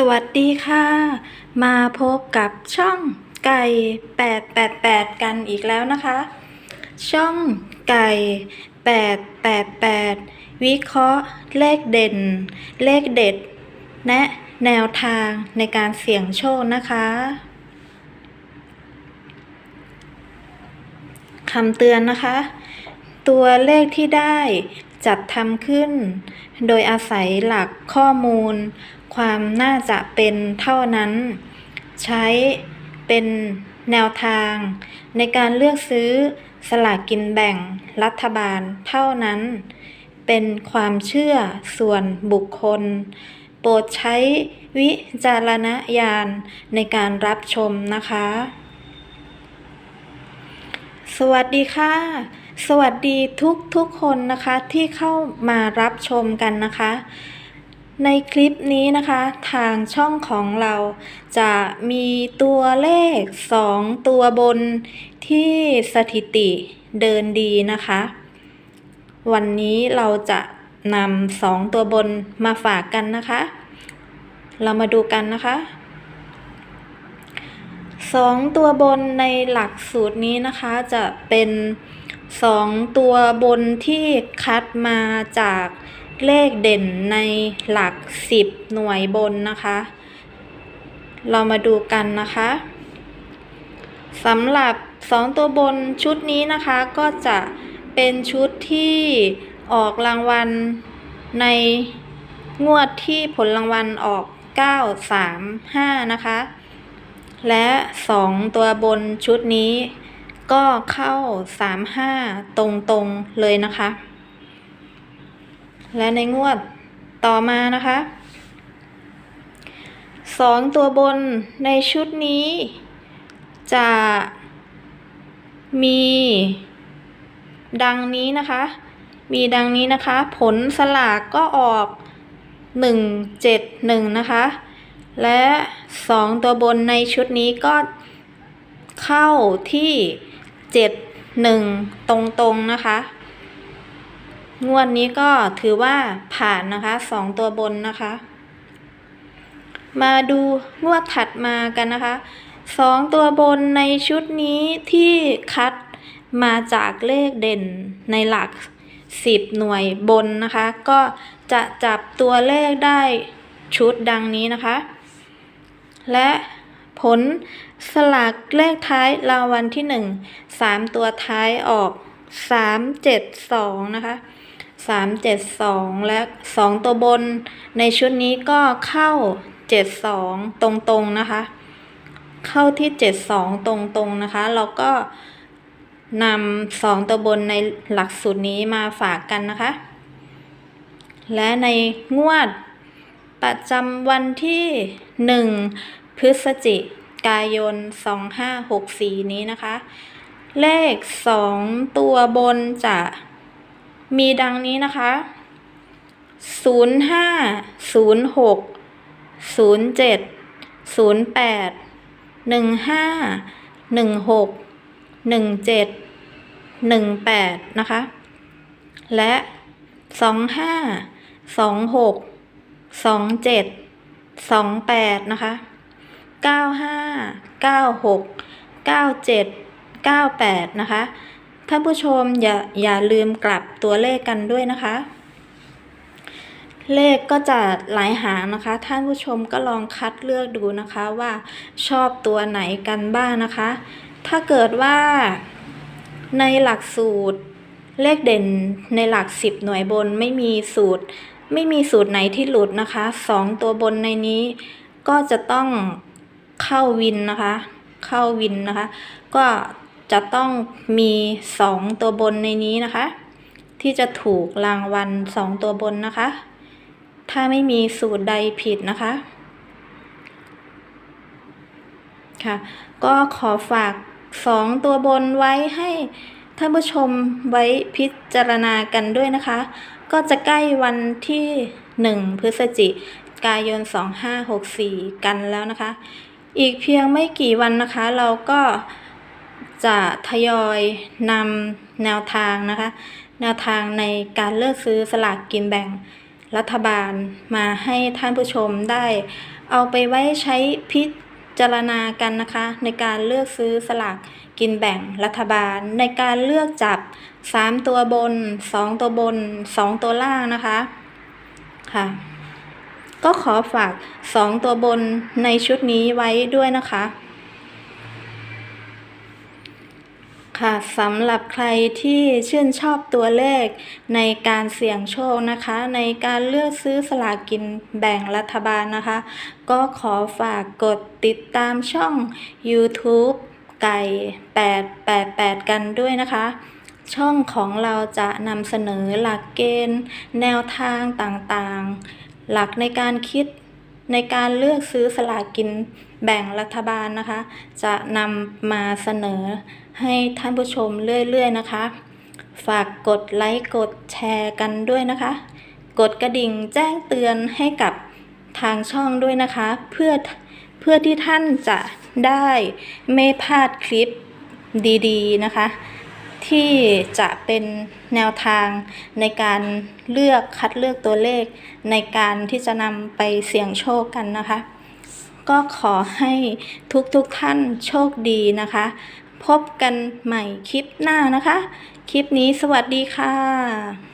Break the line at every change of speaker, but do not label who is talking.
สวัสดีค่ะ มาพบกับช่องไก่ 888 กันอีกแล้วนะคะ ช่องไก่ 888 วิเคราะห์เลขเด่น เลขเด็ด และแนวทางในการเสี่ยงโชคนะคะคำเตือนนะคะ ตัวเลขที่ได้จัดทำขึ้น โดยอาศัยหลักข้อมูล ความน่าจะเป็นเท่านั้น ใช้เป็นแนวทาง ในการเลือกซื้อสลากกินแบ่งรัฐบาลเท่านั้น เป็นความเชื่อส่วนบุคคล โปรดใช้วิจารณญาณในการรับชมนะคะ สวัสดีค่ะ สวัสดีทุกทุกคนนะคะที่เข้ามารับชมกันนะคะ ในคลิปนี้นะคะทางช่องของเราจะมีตัวเลข 2 ตัวบนที่สถิติเดินดีนะคะ วันนี้เราจะนำสองตัวบนมาฝากกันนะคะ เรามาดูกันนะคะสองตัวบนในหลักสูตรนี้นะคะจะเป็นสองตัวบนที่คัดมาจาก เลขเด่นในหลักสิบหน่วยบนนะคะ เรามาดูกันนะคะสำหรับสองตัวบนชุดนี้นะคะก็จะเป็นชุดที่ออกรางวัลในงวดที่ผลรางวัลออก 9 3 5 นะคะ และสองตัวบนชุดนี้ก็เข้าสามห้าตรงๆเลยนะคะ และในงวดต่อมานะคะสองตัวบนในชุดนี้ จะมีดังนี้นะคะ มีดังนี้นะคะ ผลสลากก็ออกหนึ่งเจ็ดหนึ่งนะคะ และสองตัวบนในชุดนี้ก็เข้าที่เจ็ดหนึ่งตรงๆนะคะ งวดนี้ก็ถือว่าผ่านนะคะสองตัวบนนะคะ มาดูงวดถัดมากันนะคะสองตัวบนในชุดนี้ที่คัดมาจากเลขเด่นในหลักสิบหน่วยบนนะคะ ก็จะจับตัวเลขได้ชุดดังนี้นะคะ และผลสลากเลขท้ายรางวัลที่หนึ่งสามตัวท้ายออกสามเจ็ดสองนะคะ สามเจ็ดสองและสองตัวบน ในชุดนี้ก็เข้าเจ็ดสองตรงๆนะคะ เข้าที่เจ็ดสองตรงๆนะคะเราก็นำสองตัวบนในหลักสูตรนี้มาฝากกันนะคะ และในงวดประจำวันที่1พฤศจิกายน2564นี้นะคะ เลข2ตัวบนจะ มีดังนี้นะคะ 05 06 07 08 15 16 17 18 นะคะ และ 25 26สองเจ็ดสองแปดนะคะเก้าห้าเก้าหกเก้าเจ็ดเก้าแปดนะคะ ท่านผู้ชมอย่าอย่าลืมกลับตัวเลขกันด้วยนะคะ เลขก็จะหลายหางนะคะ ท่านผู้ชมก็ลองคัดเลือกดูนะคะว่าชอบตัวไหนกันบ้างนะคะ ถ้าเกิดว่าในหลักสูตรเลขเด่นในหลักสิบหน่วยบนไม่มีสูตร ไม่มีสูตรไหนที่หลุดนะคะสองตัวบนในนี้ก็จะต้องเข้าวินนะคะ เข้าวินนะคะ ก็ จะต้องมีสองตัวบนในนี้นะคะ ที่จะถูกรางวัลสองตัวบนนะคะ ถ้าไม่มีสูตรใดผิดนะคะ ค่ะ ก็ขอฝากสองตัวบนไว้ให้ท่านผู้ชมไว้พิจารณากันด้วยนะคะ ก็จะใกล้วันที่ 1 พฤศจิกายน 2564 กันแล้วนะคะ อีกเพียงไม่กี่วันนะคะ เราก็ จะทยอยนำแนวทางนะคะ แนวทางในการเลือกซื้อสลากกินแบ่งรัฐบาลมาให้ท่านผู้ชมได้ เอาไปไว้ใช้พิจารณากันนะคะ ในการเลือกซื้อสลากกินแบ่งรัฐบาล ในการเลือกจับ 3 ตัวบน 2 ตัวบน 2 ตัวล่างนะคะค่ะก็ขอฝาก 2 ตัวบนในชุดนี้ไว้ด้วยนะคะ ค่ะสำหรับใครที่ชื่นชอบตัวเลขในการเสี่ยงโชคนะคะ ในการเลือกซื้อสลากกินแบ่งรัฐบาลนะคะ ก็ขอฝากกดติดตามช่อง YouTube ไก่ 888 กันด้วยนะคะ ช่องของเราจะนำเสนอหลักเกณฑ์ แนวทางต่างๆ หลักในการคิดในการเลือกซื้อสลากกินแบ่งรัฐบาลนะคะ จะนำมาเสนอ ให้ท่านผู้ชมเรื่อยๆนะคะ ฝากกดไลค์กดแชร์กันด้วยนะคะ กดกระดิ่งแจ้งเตือนให้กับทางช่องด้วยนะคะ เพื่อเพื่อที่ท่านจะได้ไม่พลาดคลิปดีๆนะคะ ที่จะเป็นแนวทางในการเลือกคัดเลือกตัวเลข ในการที่จะนำไปเสี่ยงโชคกันนะคะ ก็ขอให้ทุกๆทท่านโชคดีนะคะ พบกันใหม่คลิปหน้านะคะ คลิปนี้สวัสดีค่ะ